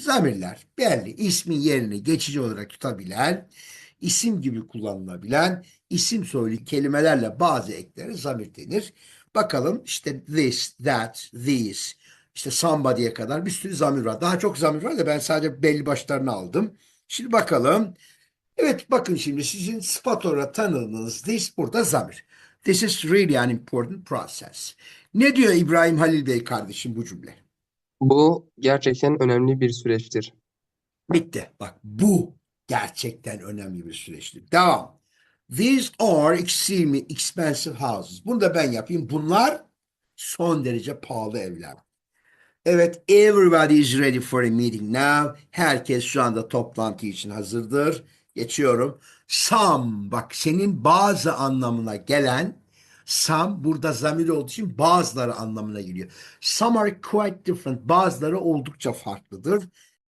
Zamirler belli ismin yerini geçici olarak tutabilen, isim gibi kullanılabilen, isim soylu kelimelerle bazı eklere zamir denir. Bakalım işte this, that, these, işte somebody'ye kadar bir sürü zamir var. Daha çok zamir var da ben sadece belli başlarını aldım. Şimdi bakalım. Evet bakın şimdi sizin spot olarak tanıdığınız this burada zamir. This is really an important process. Ne diyor İbrahim Halil Bey kardeşim bu cümle? Bu gerçekten önemli bir süreçtir. Bitti. Bak bu gerçekten önemli bir süreçti. Devam. These are extremely expensive houses. Bunu da ben yapayım. Bunlar son derece pahalı evler. Evet, everybody is ready for a meeting now. Herkes şu anda toplantı için hazırdır. Geçiyorum. Some, bak senin bazı anlamına gelen some burada zamir olduğu için bazıları anlamına geliyor. Some are quite different. Bazıları oldukça farklıdır.